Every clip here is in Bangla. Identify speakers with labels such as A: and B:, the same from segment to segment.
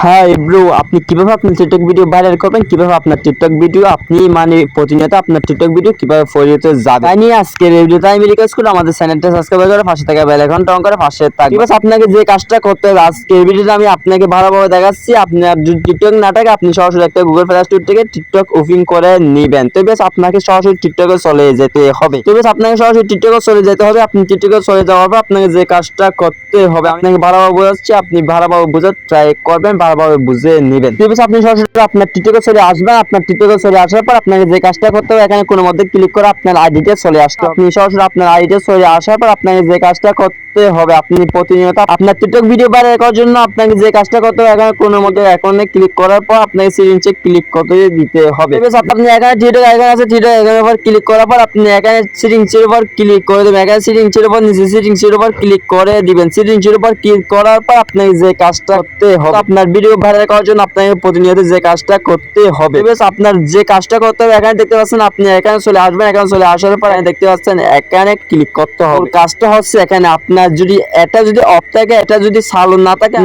A: হ্যাঁ ব্রো আপনি কীভাবে আপনার টিকটক ভিডিও ভাইরাল করবেন? কীভাবে আপনার টিকটক ভিডিও আপনি মানে প্রতিনিয়ত আপনার টিকটক ভিডিও কীভাবে ফরিয়েতে যাবে? তাই নিয়ে এই ভিডিওতে আমি রিকোয়েস্ট করি আমাদের চ্যানেলটা সাবস্ক্রাইব করে, পাশে থাকা বেল আইকনটা অন করে, পাশে থাকবে। বাস আপনাকে যে কাজটা করতে হবে, আজকের ভিডিওতে আমি আপনাকে ভালোভাবে দেখাচ্ছি। আপনার টিকটক না থাকে, আপনি সরাসরি একটা গুগল প্লে স্টোর থেকে টিকটক ওপেন করে নেবেন। তো বেশ, আপনাকে সরাসরি টিকটকে চলে যেতে হবে। তো বেশ, আপনাকে সরাসরি টিকটকে চলে যেতে হবে। আপনি টিকটকে চলে যাওয়ার পর আপনাকে যে কাজটা করতে হবে, আপনাকে ভালোভাবে বোঝাচ্ছি, আপনি ভালোভাবে বোঝার ট্রাই করবেন ভালোভাবে বুঝে নেবেন। আপনি সরাসরি আপনার টিকটকে চলে আসবেন আপনার টিকটকে চলে আসার পর আপনাকে যে কাজটা করতে হবে এখানে কোনো মধ্যে ক্লিক করে আপনার আইডিতে চলে আসতে আপনি সরাসরি আপনার আইডিতে চলে আসার পর আপনাকে যে কাজটা করতে হবে আপনি প্রতিনিয়ত আপনার টিকটক ভিডিও করার জন্য আপনাকে যে কাজটা করতে হবে এখানে কোনো মধ্যে অ্যাকাউন্টে ক্লিক করার পর আপনাকে সিরিঞ্চে ক্লিক করতে দিতে হবে। আপনি এখানে টিকটক আইকন আছে টিকটক আইকনের উপর ক্লিক করার পর আপনি এখানে সিরিঞ্চের উপর ক্লিক করে দেবেন। এখানে সিরিঞ্চের উপর নিচে সিরিঞ্চের উপর ক্লিক করে দিবেন। সিরিঞ্চের উপর ক্লিক করার পর আপনাকে যে কাজটা করতে হবে আপনার ভিডিও ভাইরাল করার জন্য আপনাকে প্রতিনিয়ত যে কাজটা করতে হবে। আপনার যে কাজটা করতে হবে, এখানে দেখতে পাচ্ছেন আপনি এখানে চলে আসবেন, এখানে চলে আসার পর দেখতে পাচ্ছেন এখানে ক্লিক করতে হবে। কাজটা হচ্ছে এখানে আপনার যদি এটা যদি অফ থাকে, এটা যদি চালু না থাকে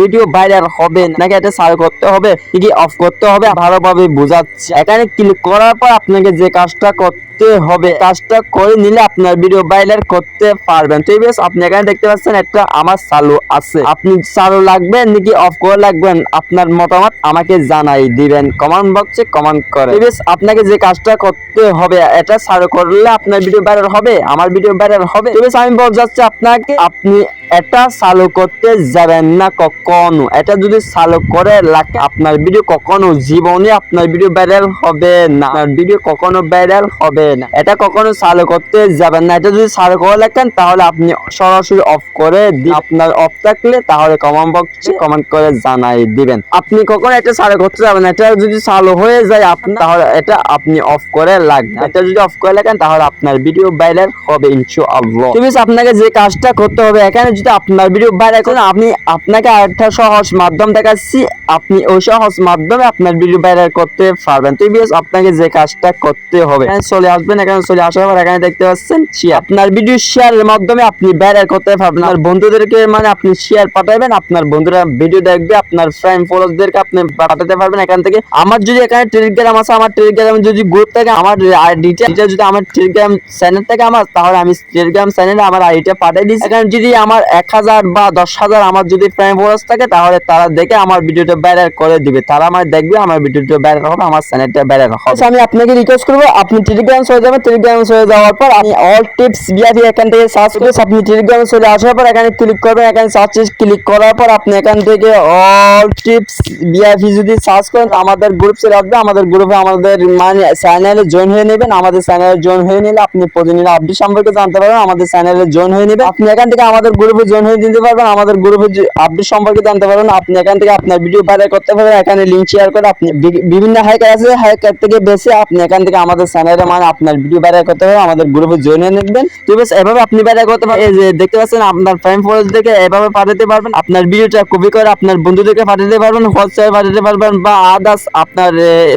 A: ভিডিও ভাইরাল হবে। নাকি এটা চালু করতে হবে কি অফ করতে হবে, ভালোভাবে বোঝাচ্ছে। এখানে ক্লিক করার পর আপনাকে যে কাজটা করতে হবে, কাজটা করে নিলে আপনার ভিডিও ভাইরাল করতে পারবেন। তো আপনি এখানে দেখতে পাচ্ছেন একটা আমার চালু আছে। আপনি চালু লাগবেন নাকি অফ করে লাগবেন আপনার মতামত আমাকে জানাই দিবেন। কমেন্ট বক্সে কমেন্ট করে আপনাকে যে কাজটা করতে হবে, এটা সার করলে আপনার ভিডিও ভাইরাল হবে, আমার ভিডিও ভাইরাল হবে। আমি বল যাচ্ছি আপনাকে, আপনি এটা চালু করতে যাবেন না কখনো। এটা যদি চালু করে লাগে, আপনার ভিডিও কখনো জীবনে আপনার ভিডিও ভাইরাল হবে না। আপনার ভিডিও কখনো ভাইরাল হবে না। এটা কখনো চালু করতে যাবেন না। এটা যদি চালু করে রাখেন, তাহলে আপনি সরাসরি অফ করে আপনার অফ থাকলে তাহলে কমেন্ট বক্সে কমেন্ট করে জানাই দিবেন। আপনি কখনো এটা চালু করতে যাবেন না। এটা যদি চালু হয়ে যায় আপনার, তাহলে এটা আপনি অফ করে লাগবে এটা যদি অফ করে রাখেন, তাহলে আপনার ভিডিও ভাইরাল হবে, ইনশাআল্লাহ। আপনাকে যে কাজটা করতে হবে, এখানে যদি আপনার ভিডিও ভাইরাল করেন আপনি আপনাকে আরেকটা সহজ মাধ্যম দেখাচ্ছি। আপনি ওই সহজ মাধ্যমে আপনার ভিডিও ভাইরাল করতে পারবেন। তো বেশ আপনাকে যে কাজটা করতে হবে চলে আসবেন, এখানে চলে আসার পর এখানে দেখতে পাচ্ছেন আপনার ভিডিও শেয়ারের মাধ্যমে আপনি ভাইরাল করতে পারবেন। আর বন্ধুদেরকে মানে আপনি শেয়ার পাঠাবেন, আপনার বন্ধুরা ভিডিও দেখবে, আপনার ফ্রেন্ড ফলোয়ারদেরকে আপনি পাঠাতে পারবেন এখান থেকে। আমার যদি এখানে টেলিগ্রাম আছে, আমার টেলিগ্রাম যদি গ্রুপ থেকে, আমার আইডিটা যদি আমার টেলিগ্রাম চ্যানেল থাকে আমার, তাহলে আমি টেলিগ্রাম চ্যানেলে আমার আইডিটা পাঠিয়ে দিচ্ছি। এখানে যদি আমার এক হাজার বা দশ হাজার আমার যদি ফ্রেন্ড ফলোয়ার্স থাকে তাহলে তারা দেখে আমার ভিডিওটা ভাইরাল করে দিবে। তারা আমার দেখবে আমার ভিডিওটা ভাইরাল হবে আমার চ্যানেলটা ভাইরাল হবে। আচ্ছা, আমি আপনাকে রিকোয়েস্ট করব আপনি টেলিগ্রাম চলে যাবেন টেলিগ্রাম চলে যাওয়ার পর আপনি অল টিপস বিআরপি এখান থেকে সার্চ করে আপনি টেলিগ্রামে চলে আসার পর এখানে ক্লিক করবেন এখানে সার্চ ক্লিক করার পর আপনি এখান থেকে অল টিপস বিআরপি যদি সার্চ করেন আমাদের গ্রুপ চলে আসবে। আমাদের গ্রুপে আমাদের মানে চ্যানেলে জয়েন হয়ে নেবেন। আমাদের চ্যানেলে জয়েন হয়ে নিলে আপনি প্রতিদিন আপডেট সম্পর্কে জানতে পারবেন। আমাদের চ্যানেলে জয়েন হয়ে নেবেন। আপনি এখান থেকে আমাদের গ্রুপে জয়েন হয়ে দিতে পারবেন, আমাদের গ্রুপে আপডেট সম্পর্কে জানতে পারবেন। আপনি এখান থেকে আপনার ভিডিও ভাইরাল করতে পারবেন, এখানে লিঙ্ক শেয়ার করে আপনি বিভিন্ন হাইকার আছে হাইকার থেকে বেশি আপনি এখান থেকে আমাদের চ্যানেলে মানে আপনার ভিডিও ভাইরাল করতে পারবেন, আমাদের গ্রুপে জয়েন হয়ে নেবেন। তো বেশ, এভাবে আপনি ভাইরাল করতে পারবেন এই যে দেখতে পাচ্ছেন, আপনার ফ্রেন্ড ফলোয়ার্স থেকে এভাবে পাঠাতে পারবেন, আপনার ভিডিওটা কপি করে আপনার বন্ধুদেরকে পাঠাতে পারবেন হোয়াটসঅ্যাপে পাঠাতে পারবেন বা আদার্স আপনার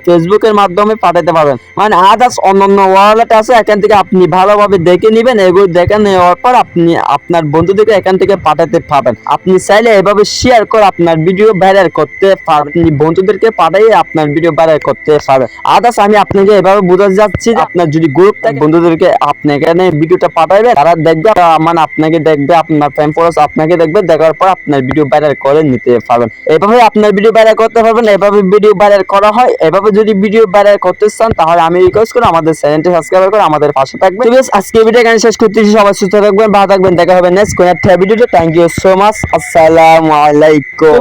A: ফেসবুকের মাধ্যমে পাঠাতে পারবেন। মানে আদার্স অন্যান্য ওয়ালেট আছে, এখান থেকে আপনি ভালোভাবে দেখে নেবেন, এগুলো দেখে নেওয়ার পর আপনি আপনার বন্ধুদেরকে এখান থেকে পাঠাতে পারবেন। আপনি চাইলে এভাবে শেয়ার করে আপনার ভিডিও ভাইরাল করতে পারবেন। বন্ধুদেরকে পাঠিয়ে আপনার ভিডিও ভাইরাল করতে পারবেন। আদার্স আমি আপনাকে এভাবে বোঝাতে যাচ্ছি যে আপনার যদি গ্রুপ থাকে বন্ধুদেরকে আপনি এখানে ভিডিওটা পাঠাবেন তারা দেখবে মানে আপনাকে দেখবে, আপনার ফ্রেন্ড ফলোয়ার্স আপনাকে দেখবে, দেখার পর আপনার ভিডিও ভাইরাল করে নিতে পারবেন। এভাবে আপনার ভিডিও ভাইরাল করতে পারবেন, এভাবে ভিডিও ভাইরাল করা হয়। এভাবে যদি ভিডিও ভাইরাল করতে চান, তাহলে আমি রিকোয়েস্ট করি আমাদের চ্যানেলটি সাবস্ক্রাইব করে আমাদের পাশে থাকবেন। আজকে ভিডিও এখানে শেষ করতেছি। সবাই সুস্থ থাকবেন, ভালো থাকবেন। দেখা হবে নেক্সট কোন একটা ভিডিওতে থ্যাংক ইউ সো মাচ আসসালামু আলাইকুম